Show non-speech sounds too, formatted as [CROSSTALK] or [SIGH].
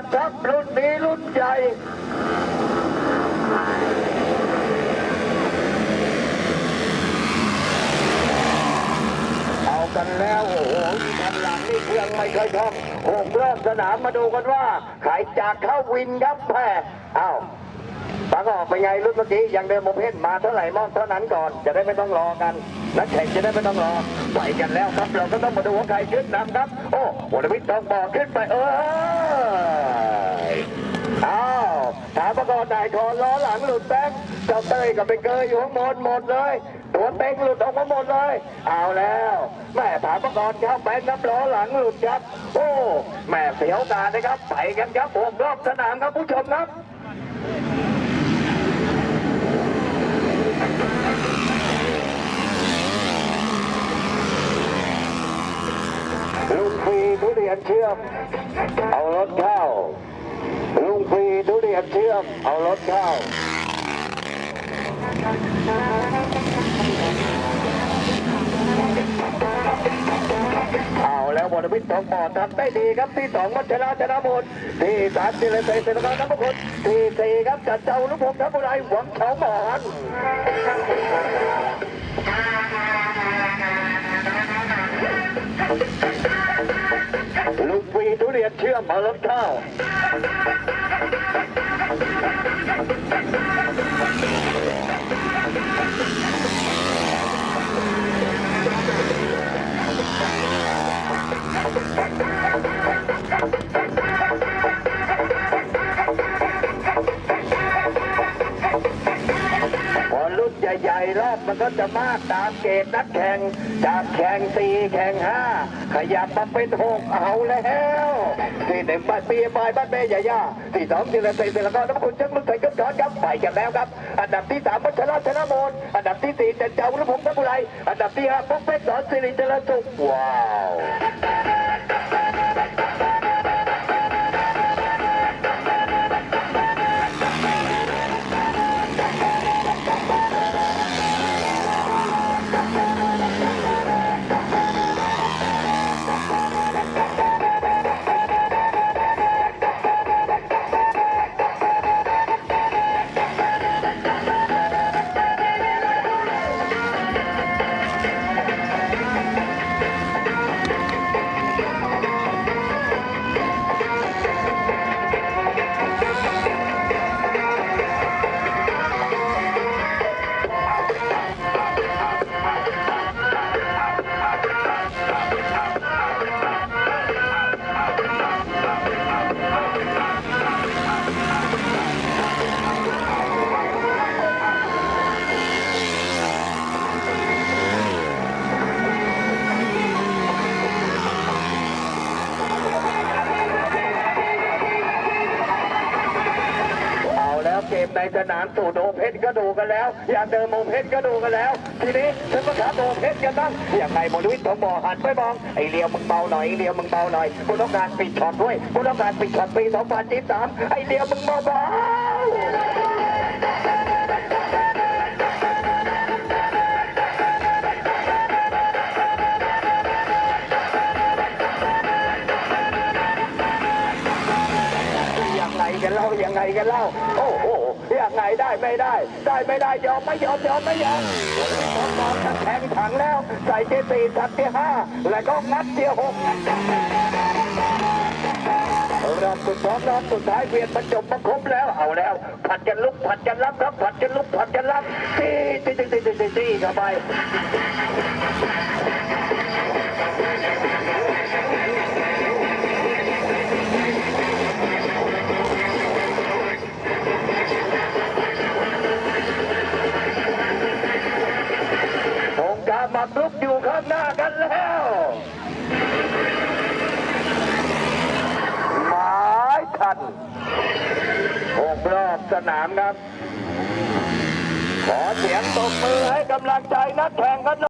บครับรุ่นนี้รุ่นใหญ่เอากันแล้วโอ้โหทันหลังนี่เครื่องไม่เคยท่องหกรอบสนามมาดูกันว่าใครจากเข้าวินครับแพ้อ้าวฟังออกไปนไงรุ่นเมื่อกี้ยังเดินโมเพนมาเท่าไหร่มอบเท่านั้นก่อนจะได้ไม่ต้องรอกันนักแข่งจะได้ไม่ต้องรอไปกันแล้วครับ เราก็ต้องมาดูว่าใครขึ้นนำครับ โอ้วรวิทย์ทองบอกขึ้นไปเออ ประกอบนายทอนล้อหลังหลุดแบงจ้าเตยกับไปเกยอยู่ข้างบนหมดเลยตัวเต็งหลุดออกมาหมดเลย เอาแล้วแม่ถามประกอบครับแบงค์นับล้อหลังหลุดครับ โอ้แม่เสียวการนะครับไปกันครับผมรอบสนามครับผู้ชมครับลุงฟรีทุเรียนเชื่อมเอารถเข้าลุงฟรี ทุเรียนเชื่อมเอารถเข้าเอาแล้วบอลวิทย์ทองปอดทำได้ดีครับที่สองวัชราชนะบุตรที่สามจิรเสยเสนการน้ำมงคลที่สี่ครับจัดเจ้าลุพงศ์ทัพบุไรหวังเฉาหมอนลุงฟรีทุเรียนเชื่อมเอารถเข้า Thank [LAUGHS] you. ใหญ่ๆรอบมันก็จะมากตามเกณฑ์นักแข่งจากแข่งสี่แข่งห้าขยับมาเป็นหกเอาแล้วที่หนึ่งบ้านปีบายบ้านเมย์ย่าที่สองจิรเสยเสนการน้ำคุณเจ้าลุกไทยก็ถอนครับไปกันแล้วครับ อันดับที่สามวัชรชนะโมนอันดับที่สี่จันเจ้าลุพงศ์ทัพบุไรอันดับที่ห้าปุ๊กเป็ดสอนสิริเจริญสุขว้าว สนามสู่โดมเพชรก็ดูกันแล้ว อย่ากเดินมุมเพชรก็ดูกันแล้ว ทีนี้ฉันก็ถามโดมเพชรกันบ้างอย่างไรโมลวิทย์ทองบ่อหันไปมองไอเลียวมึงเบาหน่อยไอเลียวมึงเบาหน่อยกูต้องการปิดช็อตด้วยกูต้องการปิดช็อตปี2023ไอเลียวมึงเบา กันเล่ายังไงกันเล่า โอ้โหยังไงได้ไม่ได้ ได้ไม่ได้ยอมไม่ยอมยอมไม่ยอมตองบอกจะแทงถังแล้ว ใส่เจสี่ทัดที่ห้าแล้วก็งัดเที่ยหกรอบสุดท้องรอบสุดท้ายเวียนบรรจบมาครบแล้วเอาแล้ว ผัดกันลุกผัดกันรับครับผัดกันลุกผัดกันรับตีตีตีตีตีตีตีเข้าไป มาลุกอยู่ข้างหน้ากันแล้ว หมายทันหกรอบสนามครับ ขอเสียงตบมือให้กำลังใจนักแข่งกันหน่อย